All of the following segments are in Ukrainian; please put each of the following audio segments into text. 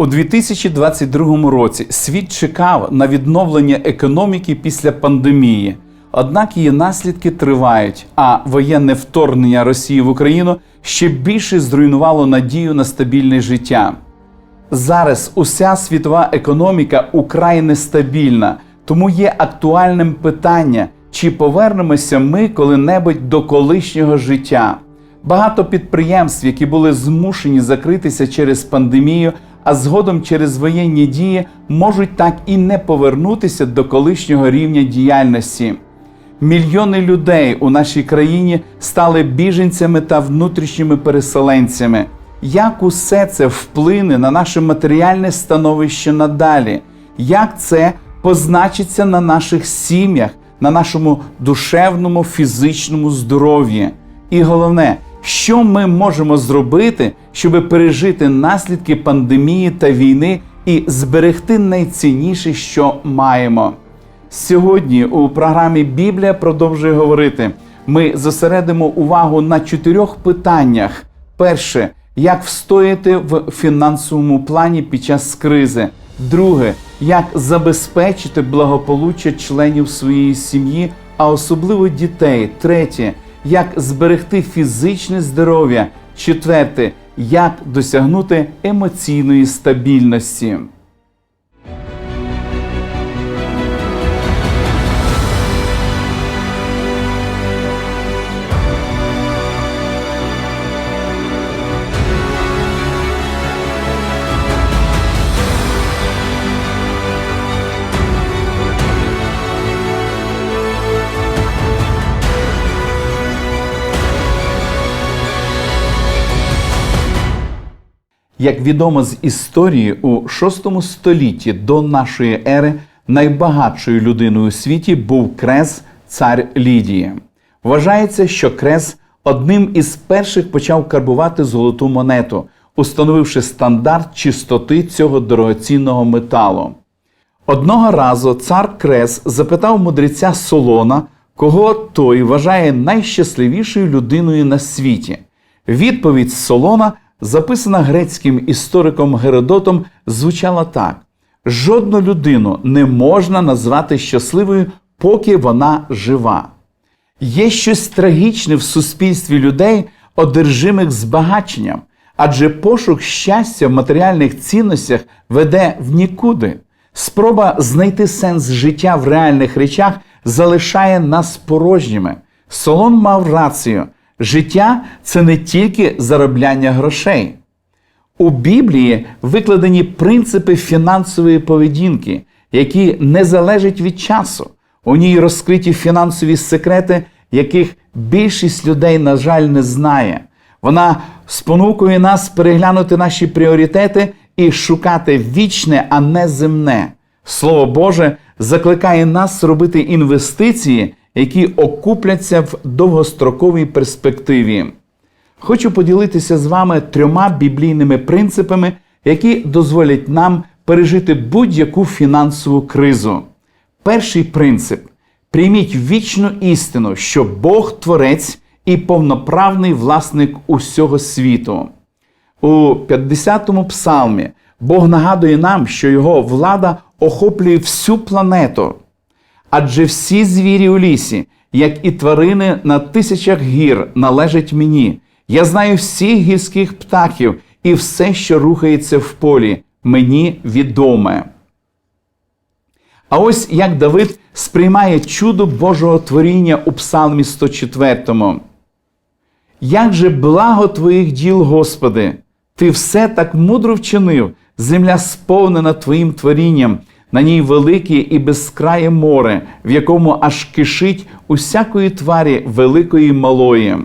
У 2022 році світ чекав на відновлення економіки після пандемії. Однак її наслідки тривають, а воєнне вторгнення Росії в Україну ще більше зруйнувало надію на стабільне життя. Зараз уся світова економіка украй нестабільна, тому є актуальним питання, чи повернемося ми коли-небудь до колишнього життя. Багато підприємств, які були змушені закритися через пандемію, а згодом через воєнні дії, можуть так і не повернутися до колишнього рівня діяльності. Мільйони людей у нашій країні стали біженцями та внутрішніми переселенцями. Як усе це вплине на наше матеріальне становище надалі? Як це позначиться на наших сім'ях, на нашому душевному, фізичному здоров'ї? І головне, що ми можемо зробити, щоб пережити наслідки пандемії та війни і зберегти найцінніше, що маємо? Сьогодні у програмі Біблія продовжує говорити. Ми зосередимо увагу на чотирьох питаннях. Перше, як встояти в фінансовому плані під час кризи. Друге, як забезпечити благополуччя членів своєї сім'ї, а особливо дітей. Третє, як зберегти фізичне здоров'я. Четверте, як досягнути емоційної стабільності. Як відомо з історії, у VI столітті до нашої ери найбагатшою людиною у світі був Крес, цар Лідії. Вважається, що Крес одним із перших почав карбувати золоту монету, установивши стандарт чистоти цього дорогоцінного металу. Одного разу цар Крес запитав мудреця Солона, кого той вважає найщасливішою людиною на світі. Відповідь Солона, записана грецьким істориком Геродотом, звучала так: жодну людину не можна назвати щасливою, поки вона жива. Є щось трагічне в суспільстві людей, одержимих збагаченням, адже пошук щастя в матеріальних цінностях веде в нікуди. Спроба знайти сенс життя в реальних речах залишає нас порожніми. Солон мав рацію: життя це не тільки заробляння грошей. У Біблії викладені принципи фінансової поведінки, які не залежать від часу. У ній розкриті фінансові секрети, яких більшість людей, на жаль, не знає. Вона спонукує нас переглянути наші пріоритети і шукати вічне, а не земне. Слово Боже закликає нас робити інвестиції, які окупляться в довгостроковій перспективі. Хочу поділитися з вами трьома біблійними принципами, які дозволять нам пережити будь-яку фінансову кризу. Перший принцип: прийміть вічну істину, що Бог Творець і повноправний власник усього світу. У 50-му псалмі Бог нагадує нам, що його влада охоплює всю планету. Адже всі звірі у лісі, як і тварини на тисячах гір, належать мені. Я знаю всіх гірських птахів і все, що рухається в полі, мені відоме. А ось як Давид сприймає чудо Божого творіння у Псалмі 104. Як же благо твоїх діл, Господи, ти все так мудро вчинив, земля сповнена Твоїм творінням, на ній велике і безкрає море, в якому аж кишить усякої тварі великої і малої.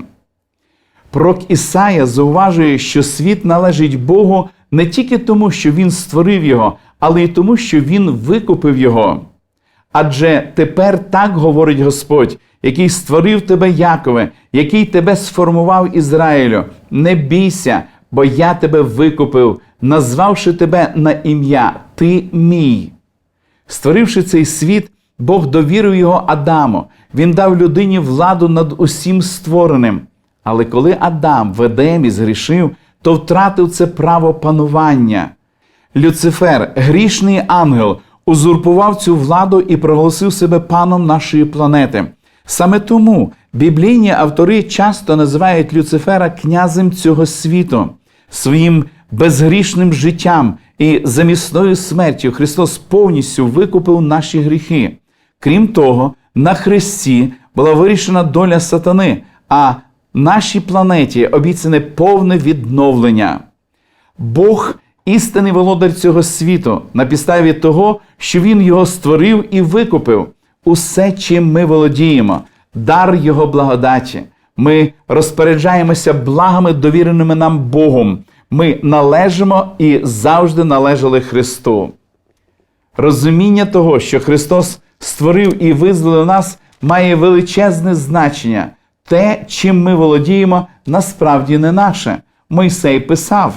Пророк Ісая зауважує, що світ належить Богу не тільки тому, що Він створив його, але й тому, що Він викупив його. Адже тепер так говорить Господь, який створив тебе, Якове, який тебе сформував Ізраїлю. Не бійся, бо я тебе викупив, назвавши тебе на ім'я, ти мій. Створивши цей світ, Бог довірив його Адаму. Він дав людині владу над усім створеним. Але коли Адам в Едемі згрішив, то втратив це право панування. Люцифер, грішний ангел, узурпував цю владу і проголосив себе паном нашої планети. Саме тому біблійні автори часто називають Люцифера князем цього світу. Своїм безгрішним життям і замісною смертю Христос повністю викупив наші гріхи. Крім того, на Христі була вирішена доля сатани, а нашій планеті обіцяне повне відновлення. Бог істинний володар цього світу на підставі того, що Він його створив і викупив. Усе, чим ми володіємо, дар Його благодаті. Ми розпоряджаємося благами, довіреними нам Богом. Ми належимо і завжди належали Христу. Розуміння того, що Христос створив і визволив нас, має величезне значення. Те, чим ми володіємо, насправді не наше. Мойсей писав.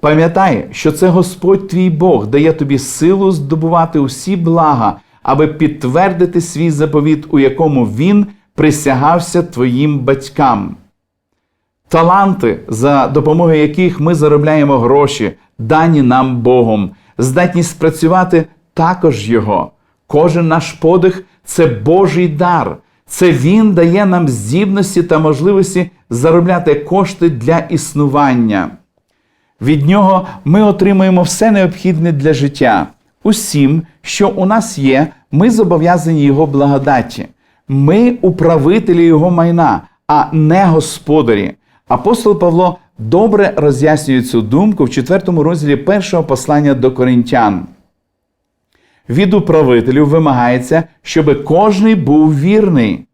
Пам'ятай, що це Господь твій Бог дає тобі силу здобувати усі блага, аби підтвердити свій заповіт, у якому Він присягався твоїм батькам. Таланти, за допомогою яких ми заробляємо гроші, дані нам Богом, здатність працювати також Його. Кожен наш подих це Божий дар. Це Він дає нам здібності та можливості заробляти кошти для існування. Від нього ми отримуємо все необхідне для життя. Усім, що у нас є, ми зобов'язані Його благодаті. Ми управителі Його майна, а не господарі. Апостол Павло добре роз'яснює цю думку в 4 розділі першого послання до коринтян. Від управителів вимагається, щоб кожний був вірний.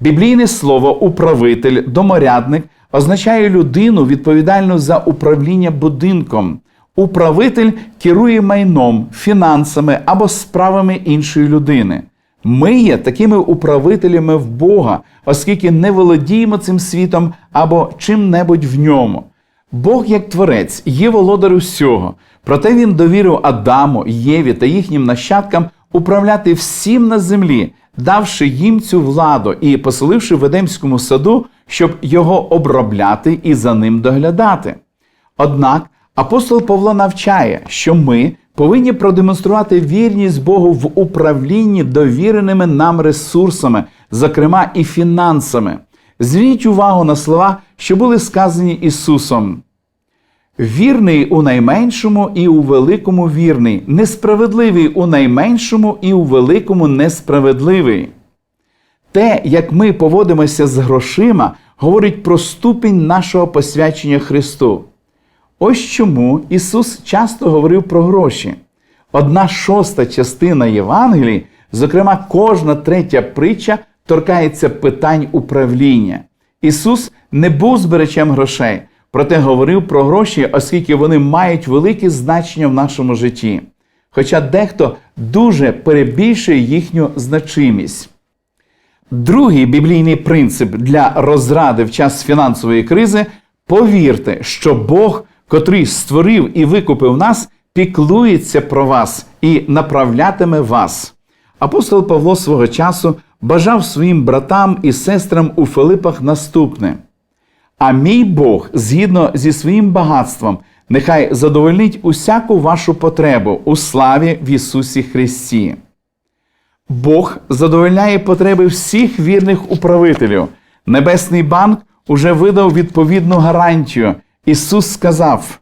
Біблійне слово управитель, доморядник означає людину, відповідальну за управління будинком. Управитель керує майном, фінансами або справами іншої людини. Ми є такими управителями в Бога, оскільки не володіємо цим світом або чим-небудь в ньому. Бог, як творець, є володар усього, проте він довірив Адаму, Єві та їхнім нащадкам управляти всім на землі, давши їм цю владу і поселивши в Едемському саду, щоб його обробляти і за ним доглядати. Однак апостол Павло навчає, що ми повинні продемонструвати вірність Богу в управлінні довіреними нам ресурсами, зокрема і фінансами. Зверніть увагу на слова, що були сказані Ісусом. Вірний у найменшому і у великому вірний, несправедливий у найменшому і у великому несправедливий. Те, як ми поводимося з грошима, говорить про ступінь нашого посвячення Христу. Ось чому Ісус часто говорив про гроші. Одна шоста частина Євангелії, зокрема, кожна третя притча торкається питань управління. Ісус не був збирачем грошей, проте говорив про гроші, оскільки вони мають велике значення в нашому житті. Хоча дехто дуже перебільшує їхню значимість. Другий біблійний принцип для розради в час фінансової кризи повірте, що Бог, котрий створив і викупив нас, піклується про вас і направлятиме вас. Апостол Павло свого часу бажав своїм братам і сестрам у Филипах наступне. А мій Бог, згідно зі своїм багатством, нехай задовольнить усяку вашу потребу у славі в Ісусі Христі. Бог задовольняє потреби всіх вірних управителів. Небесний банк уже видав відповідну гарантію. Ісус сказав: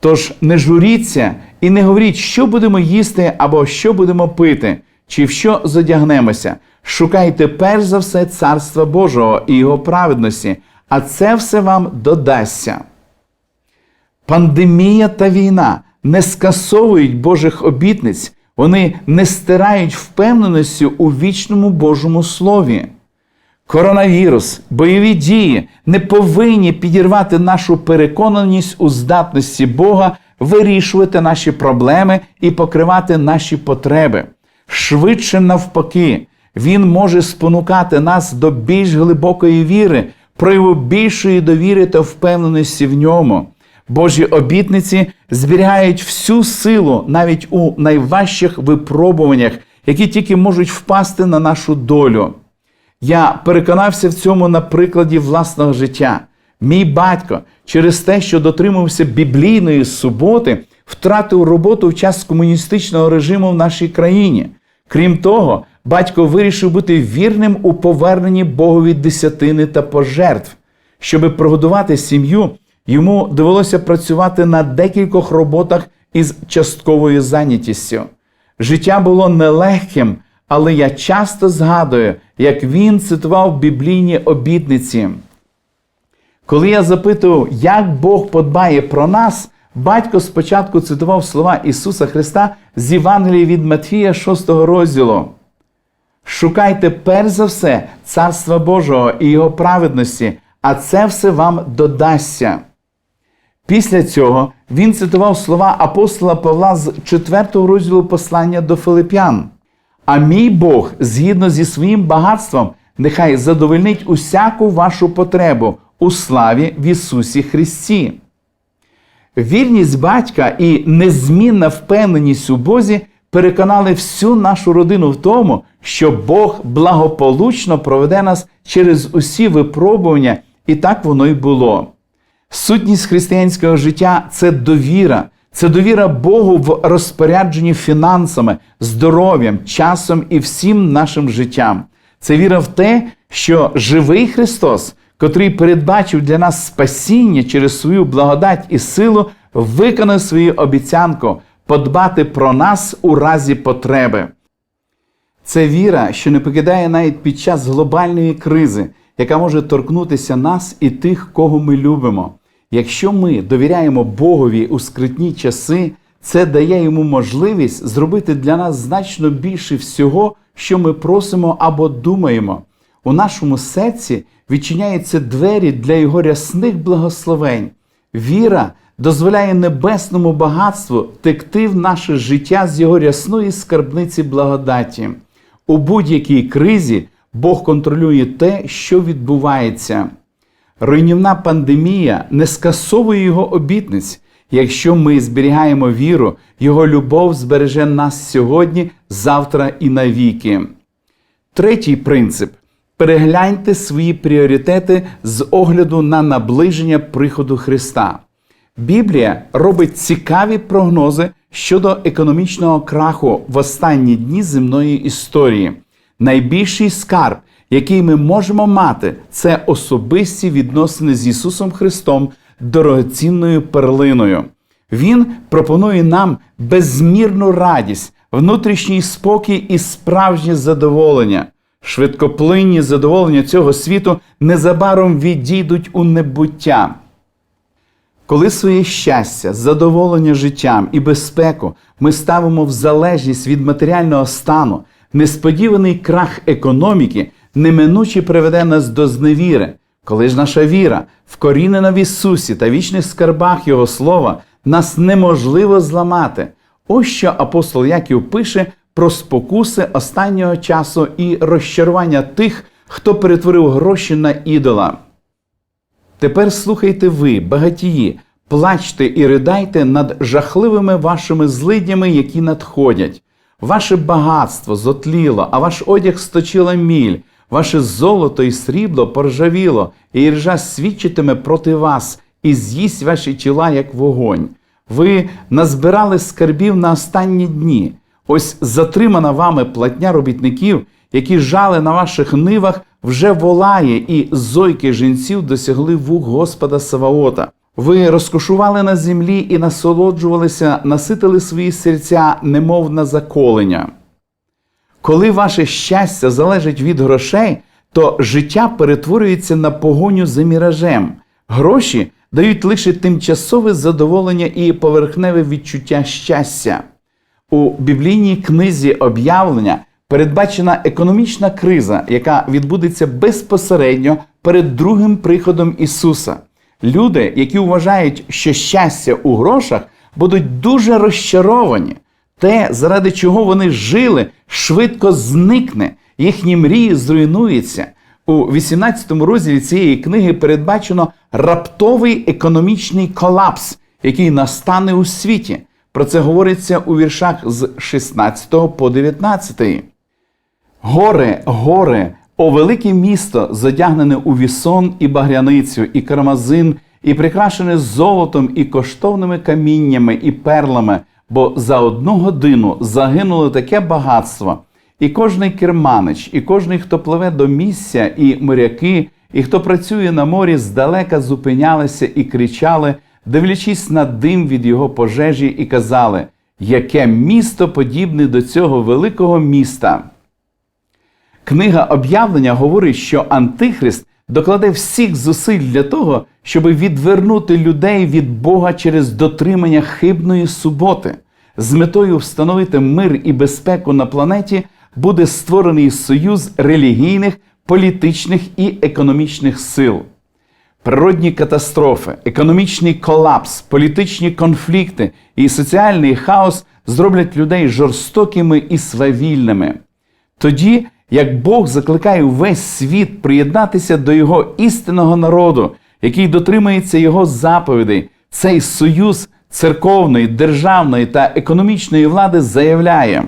Тож не журіться і не говоріть, що будемо їсти або що будемо пити, чи в що зодягнемося. Шукайте перш за все Царства Божого і Його праведності, а це все вам додасться. Пандемія та війна не скасовують Божих обітниць, вони не стирають впевненості у вічному Божому Слові. Коронавірус, бойові дії не повинні підірвати нашу переконаність у здатності Бога вирішувати наші проблеми і покривати наші потреби. Швидше навпаки, Він може спонукати нас до більш глибокої віри, прояву більшої довіри та впевненості в ньому. Божі обітниці зберігають всю силу навіть у найважчих випробуваннях, які тільки можуть впасти на нашу долю. Я переконався в цьому на прикладі власного життя. Мій батько через те, що дотримувався біблійної суботи, втратив роботу в час комуністичного режиму в нашій країні. Крім того, батько вирішив бути вірним у поверненні Богові десятини та пожертв. Щоби прогодувати сім'ю, йому довелося працювати на декількох роботах із частковою зайнятістю. Життя було нелегким, але я часто згадую, як він цитував біблійні обітниці. Коли я запитував, як Бог подбає про нас, батько спочатку цитував слова Ісуса Христа з Євангелії від Матфія 6 розділу. Шукайте перш за все Царства Божого і Його праведності, а це все вам додасться. Після цього він цитував слова апостола Павла з 4 розділу послання до Филип'ян. А мій Бог, згідно зі своїм багатством, нехай задовольнить усяку вашу потребу у славі в Ісусі Христі. Вірність батька і незмінна впевненість у Бозі переконали всю нашу родину в тому, що Бог благополучно проведе нас через усі випробування, і так воно й було. Сутність християнського життя це довіра, це довіра Богу в розпорядженні фінансами, здоров'ям, часом і всім нашим життям. Це віра в те, що живий Христос, котрий передбачив для нас спасіння через свою благодать і силу, виконав свою обіцянку подбати про нас у разі потреби. Це віра, що не покидає навіть під час глобальної кризи, яка може торкнутися нас і тих, кого ми любимо. Якщо ми довіряємо Богові у скритні часи, це дає йому можливість зробити для нас значно більше всього, що ми просимо або думаємо. У нашому серці відчиняються двері для його рясних благословень. Віра дозволяє небесному багатству текти в наше життя з його рясної скарбниці благодаті. У будь-якій кризі Бог контролює те, що відбувається. Руйнівна пандемія не скасовує його обітниць. Якщо ми зберігаємо віру, його любов збереже нас сьогодні, завтра і навіки. Третій принцип перегляньте свої пріоритети з огляду на наближення приходу Христа. Біблія робить цікаві прогнози щодо економічного краху в останні дні земної історії. Найбільший скарб, який ми можемо мати, це особисті відносини з Ісусом Христом, дорогоцінною перлиною. Він пропонує нам безмірну радість, внутрішній спокій і справжнє задоволення. Швидкоплинні задоволення цього світу незабаром відійдуть у небуття. Коли своє щастя, задоволення життям і безпеку ми ставимо в залежність від матеріального стану, несподіваний крах економіки неминуче приведе нас до зневіри. Коли ж наша віра, вкорінена в Ісусі та вічних скарбах Його Слова, нас неможливо зламати. Ось що апостол Яків пише про спокуси останнього часу і розчарування тих, хто перетворив гроші на ідола. Тепер слухайте ви, багатії, плачте і ридайте над жахливими вашими злиднями, які надходять. Ваше багатство зотліло, а ваш одяг сточила міль, ваше золото і срібло поржавіло, і іржа свідчитиме проти вас, і з'їсть ваші тіла, як вогонь. Ви назбирали скарбів на останні дні. Ось затримана вами платня робітників, які жали на ваших нивах, вже волає, і зойки жінців досягли вух Господа Саваота. Ви розкошували на землі і насолоджувалися, наситили свої серця, немов на заколення. Коли ваше щастя залежить від грошей, то життя перетворюється на погоню за міражем. Гроші дають лише тимчасове задоволення і поверхневе відчуття щастя. У біблійній книзі об'явлення передбачена економічна криза, яка відбудеться безпосередньо перед другим приходом Ісуса. Люди, які вважають, що щастя у грошах, будуть дуже розчаровані. Те, заради чого вони жили, швидко зникне, їхні мрії зруйнуються. У 18 розділі цієї книги передбачено раптовий економічний колапс, який настане у світі. Про це говориться у віршах з 16 по 19. Горе, горе, О велике місто, задягнене у вісон і багряницю, і кармазин, і прикрашене золотом, і коштовними каміннями, і перлами, бо за одну годину загинуло таке багатство. І кожний керманич, і кожний, хто пливе до місця, і моряки, і хто працює на морі, здалека зупинялися і кричали, дивлячись на дим від його пожежі, і казали, яке місто подібне до цього великого міста. Книга об'явлення говорить, що Антихрист докладе всіх зусиль для того, щоб відвернути людей від Бога через дотримання хибної суботи. З метою встановити мир і безпеку на планеті буде створений союз релігійних, політичних і економічних сил. Природні катастрофи, економічний колапс, політичні конфлікти і соціальний хаос зроблять людей жорстокими і свавільними. Тоді, як Бог закликає весь світ приєднатися до його істинного народу, який дотримується його заповідей, цей союз церковної, державної та економічної влади заявляє: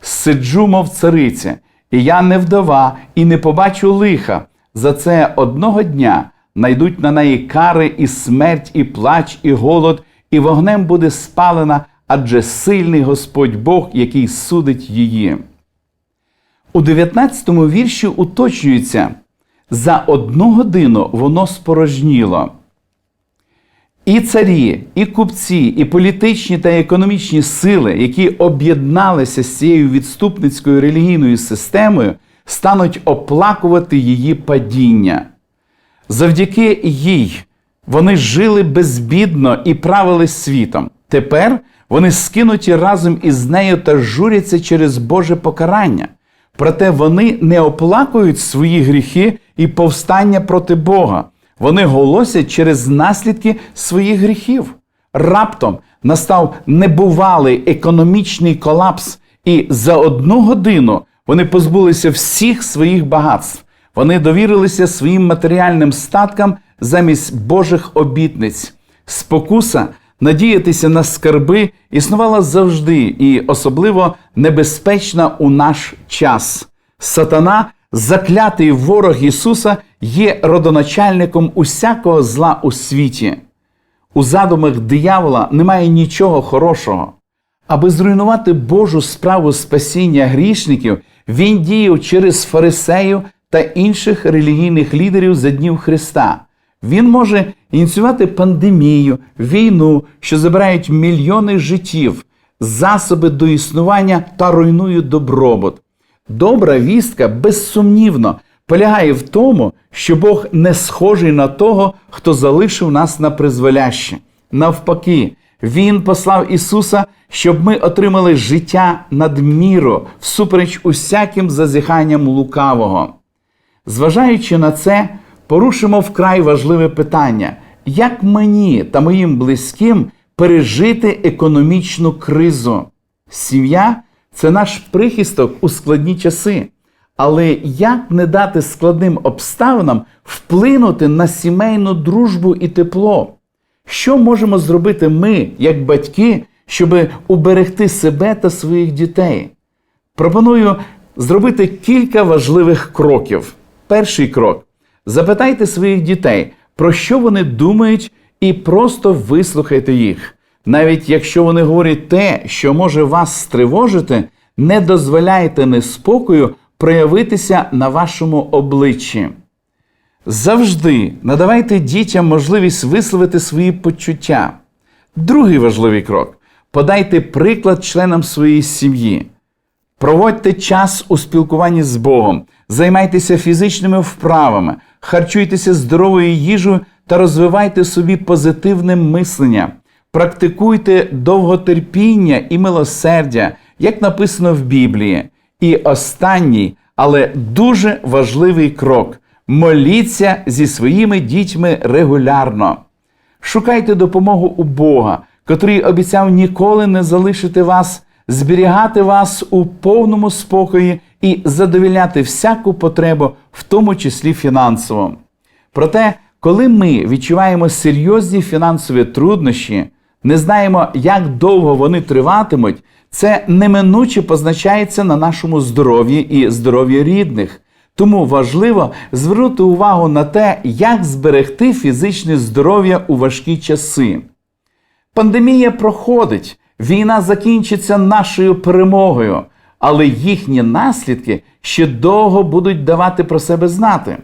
Сиджу, мов цариця, і я не вдова, і не побачу лиха. За це одного дня найдуть на неї кари і смерть, і плач, і голод, і вогнем буде спалена, адже сильний Господь Бог, який судить її. У 19 вірші уточнюється: за одну годину воно спорожніло. І царі, і купці, і політичні та економічні сили, які об'єдналися з цією відступницькою релігійною системою, стануть оплакувати її падіння. Завдяки їй вони жили безбідно і правили світом. Тепер вони скинуті разом із нею та журяться через Боже покарання. Проте вони не оплакують свої гріхи і повстання проти Бога. Вони голосять через наслідки своїх гріхів. Раптом настав небувалий економічний колапс, і за одну годину вони позбулися всіх своїх багатств. Вони довірилися своїм матеріальним статкам замість Божих обітниць. Спокуса надіятися на скарби існувала завжди і особливо небезпечна у наш час. Сатана, заклятий ворог Ісуса, є родоначальником усякого зла у світі. У задумах диявола немає нічого хорошого. Аби зруйнувати Божу справу спасіння грішників, він діяв через фарисеїв та інших релігійних лідерів за днів Христа. Він може ініціювати пандемію, війну, що забирають мільйони життів, засоби до існування та руйнують добробут. Добра вістка безсумнівно полягає в тому, що Бог не схожий на того, хто залишив нас на призволяще. Навпаки, Він послав Ісуса, щоб ми отримали життя над міру, всупереч усяким зазіханням лукавого. Зважаючи на це, порушимо вкрай важливе питання, як мені та моїм близьким пережити економічну кризу. Сім'я це наш прихисток у складні часи. Але як не дати складним обставинам вплинути на сімейну дружбу і тепло? Що можемо зробити ми, як батьки, щоб уберегти себе та своїх дітей? Пропоную зробити кілька важливих кроків. Перший крок: запитайте своїх дітей, про що вони думають, і просто вислухайте їх. Навіть якщо вони говорять те, що може вас стривожити, не дозволяйте неспокою проявитися на вашому обличчі. Завжди надавайте дітям можливість висловити свої почуття. Другий важливий крок подайте приклад членам своєї сім'ї. Проводьте час у спілкуванні з Богом, займайтеся фізичними вправами, харчуйтеся здоровою їжею та розвивайте собі позитивне мислення. Практикуйте довготерпіння і милосердя, як написано в Біблії. І останній, але дуже важливий крок моліться зі своїми дітьми регулярно. Шукайте допомогу у Бога, котрий обіцяв ніколи не залишити вас, зберігати вас у повному спокої і задовільняти всяку потребу, в тому числі фінансово. Проте, коли ми відчуваємо серйозні фінансові труднощі, не знаємо, як довго вони триватимуть, це неминуче позначається на нашому здоров'ї і здоров'ї рідних. Тому важливо звернути увагу на те, як зберегти фізичне здоров'я у важкі часи. Пандемія проходить, війна закінчиться нашою перемогою, але їхні наслідки ще довго будуть давати про себе знати.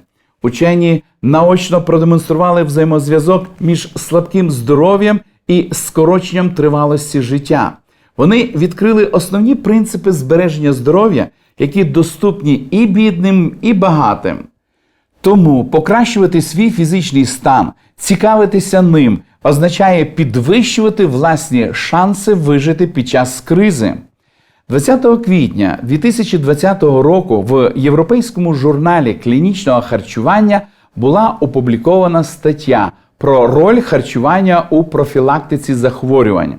Учені наочно продемонстрували взаємозв'язок між слабким здоров'ям і скороченням тривалості життя. Вони відкрили основні принципи збереження здоров'я, які доступні і бідним, і багатим. Тому покращувати свій фізичний стан, цікавитися ним, означає підвищувати власні шанси вижити під час кризи. 20 квітня 2020 року в Європейському журналі клінічного харчування була опублікована стаття про роль харчування у профілактиці захворювань.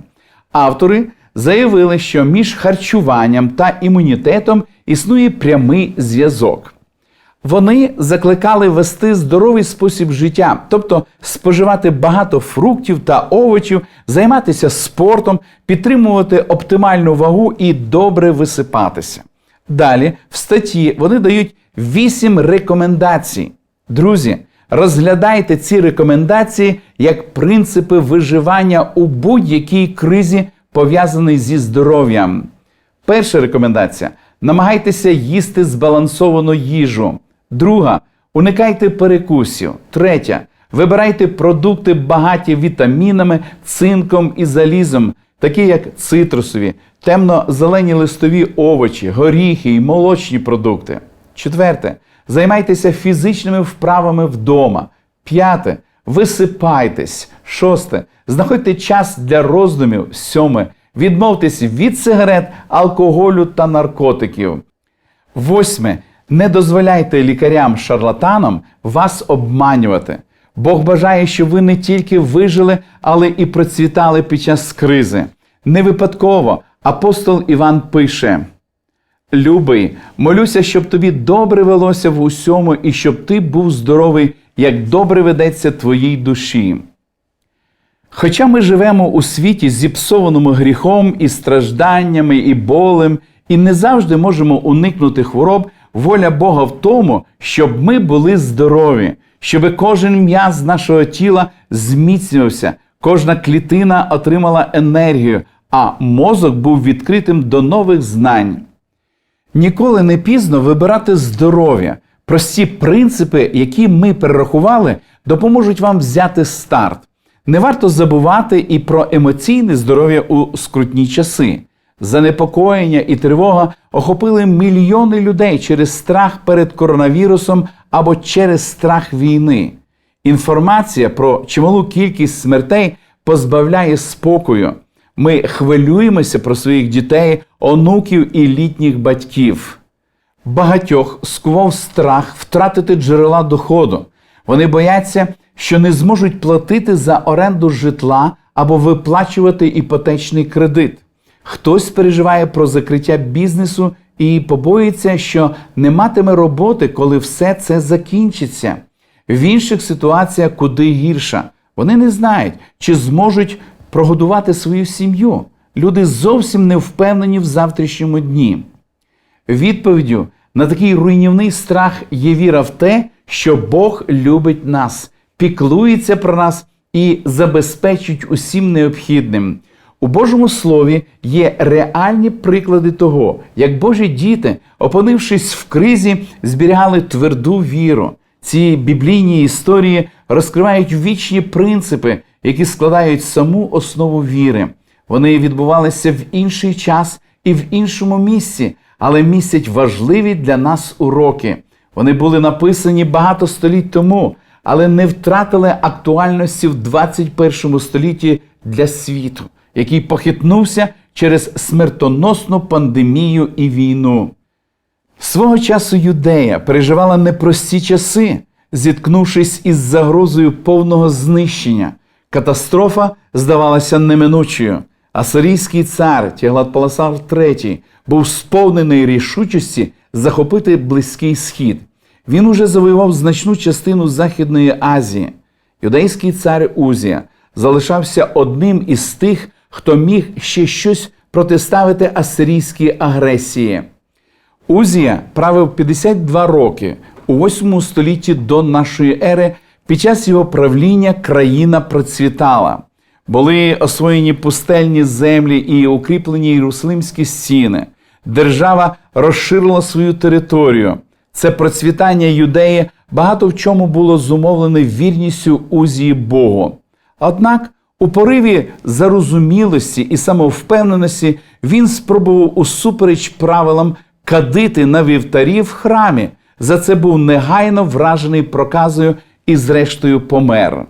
Автори заявили, що між харчуванням та імунітетом існує прямий зв'язок. Вони закликали вести здоровий спосіб життя, тобто споживати багато фруктів та овочів, займатися спортом, підтримувати оптимальну вагу і добре висипатися. Далі в статті вони дають 8 рекомендацій. Друзі, розглядайте ці рекомендації як принципи виживання у будь-якій кризі, пов'язаній зі здоров'ям. Перша рекомендація: намагайтеся їсти збалансовану їжу. Друга уникайте перекусів. Третя. Вибирайте продукти багаті вітамінами, цинком і залізом, такі як цитрусові, темно-зелені листові овочі, горіхи і молочні продукти. Четверте. Займайтеся фізичними вправами вдома. П'яте. Висипайтесь. Шосте. Знаходьте час для роздумів. Сьоме. Відмовтесь від сигарет, алкоголю та наркотиків. Восьме. Не дозволяйте лікарям-шарлатанам вас обманювати. Бог бажає, щоб ви не тільки вижили, але і процвітали під час кризи. Не випадково апостол Іван пише: Любий, молюся, щоб тобі добре велося в усьому і щоб ти був здоровий, як добре ведеться твоїй душі. Хоча ми живемо у світі зіпсованому гріхом і стражданнями, і болем, і не завжди можемо уникнути хвороб, воля Бога в тому, щоб ми були здорові, щоб кожен м'яз нашого тіла зміцнювався, кожна клітина отримала енергію, а мозок був відкритим до нових знань. Ніколи не пізно вибирати здоров'я. Прості принципи, які ми перерахували, допоможуть вам взяти старт. Не варто забувати і про емоційне здоров'я у скрутні часи. Занепокоєння і тривога охопили мільйони людей через страх перед коронавірусом або через страх війни. Інформація про чималу кількість смертей позбавляє спокою. Ми хвилюємося про своїх дітей, онуків і літніх батьків. Багатьох скував страх втратити джерела доходу. Вони бояться, що не зможуть платити за оренду житла або виплачувати іпотечний кредит. Хтось переживає про закриття бізнесу і побоїться, що не матиме роботи, коли все це закінчиться. В інших ситуаціях куди гірша. Вони не знають, чи зможуть прогодувати свою сім'ю. Люди зовсім не впевнені в завтрашньому дні. Відповіддю на такий руйнівний страх є віра в те, що Бог любить нас, піклується про нас і забезпечить усім необхідним. У Божому Слові є реальні приклади того, як Божі діти, опинившись в кризі, зберігали тверду віру. Ці біблійні історії розкривають вічні принципи, які складають саму основу віри. Вони відбувалися в інший час і в іншому місці, але містять важливі для нас уроки. Вони були написані багато століть тому, але не втратили актуальності в 21 столітті для світу, який похитнувся через смертоносну пандемію і війну. Свого часу юдея переживала непрості часи, зіткнувшись із загрозою повного знищення. Катастрофа здавалася неминучою. Асирійський цар Тяглат-Паласар III був сповнений рішучості захопити Близький Схід. Він уже завоював значну частину Західної Азії. Юдейський цар Узія залишався одним із тих, хто міг ще щось протиставити асирійській агресії. Узія правив 52 роки у 8 столітті до нашої ери. Під час його правління країна процвітала. Були освоєні пустельні землі і укріплені єрусалимські стіни. Держава розширила свою територію. Це процвітання юдеї багато в чому було зумовлене вірністю Узії Богу. Однак у пориві зарозумілості і самовпевненості він спробував усупереч правилам кадити на вівтарі в храмі. За це був негайно вражений проказою і, зрештою, помер.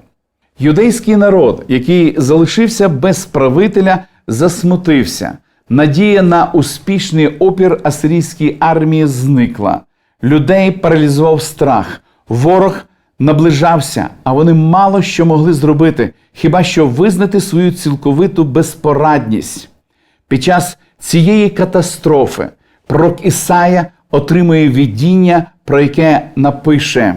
Юдейський народ, який залишився без правителя, засмутився. Надія на успішний опір асирійській армії зникла. Людей паралізував страх. Ворог наближався, а вони мало що могли зробити, хіба що визнати свою цілковиту безпорадність. Під час цієї катастрофи пророк Ісая отримує видіння, про яке напише.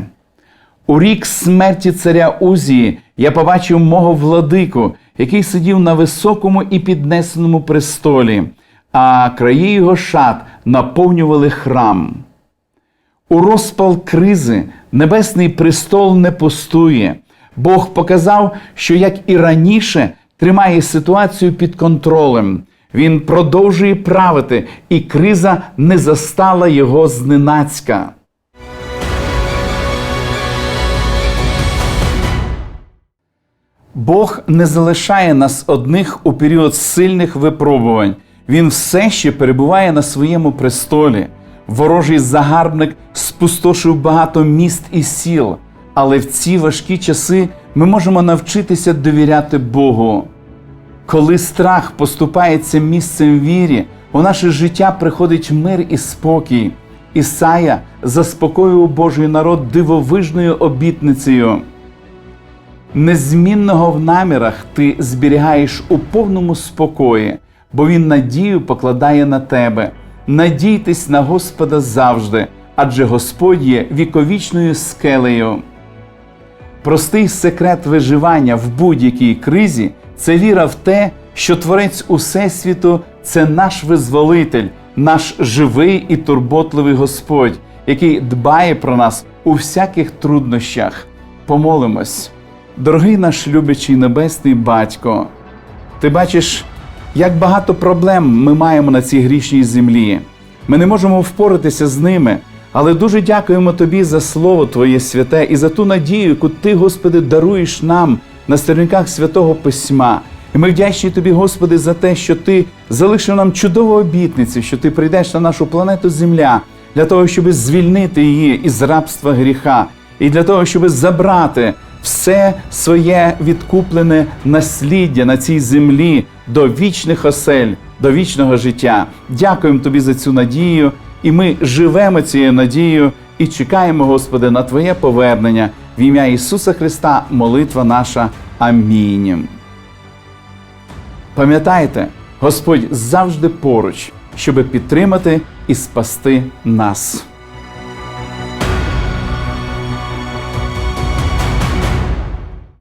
У рік смерті царя Узії я побачив мого владику, який сидів на високому і піднесеному престолі, а краї його шат наповнювали храм. У розпал кризи небесний престол не пустує. Бог показав, що як і раніше тримає ситуацію під контролем. Він продовжує правити, і криза не застала його зненацька. Бог не залишає нас одних у період сильних випробувань. Він все ще перебуває на своєму престолі. Ворожий загарбник спустошив багато міст і сіл, але в ці важкі часи ми можемо навчитися довіряти Богу. Коли страх поступається місцем вірі, у наше життя приходить мир і спокій. Ісая заспокоював Божий народ дивовижною обітницею. Незмінного в намірах ти зберігаєш у повному спокої, бо Він надію покладає на тебе. Надійтесь на Господа завжди, адже Господь є віковічною скелею. Простий секрет виживання в будь-якій кризі це віра в те, що Творець Усесвіту це наш визволитель, наш живий і турботливий Господь, який дбає про нас у всяких труднощах. Помолимось. Дорогий наш любячий небесний батько, ти бачиш, як багато проблем ми маємо на цій грішній землі. Ми не можемо впоратися з ними, але дуже дякуємо Тобі за Слово Твоє святе і за ту надію, яку Ти, Господи, даруєш нам на сторінках святого Письма. І ми вдячні Тобі, Господи, за те, що Ти залишив нам чудову обітницю, що Ти прийдеш на нашу планету Земля для того, щоб звільнити її із рабства гріха, і для того, щоб забрати все своє відкуплене насліддя на цій землі до вічних осель, до вічного життя. Дякуємо тобі за цю надію, і ми живемо цією надією і чекаємо, Господи, на Твоє повернення в ім'я Ісуса Христа, молитва наша. Амінь. Пам'ятайте, Господь завжди поруч, щоб підтримати і спасти нас.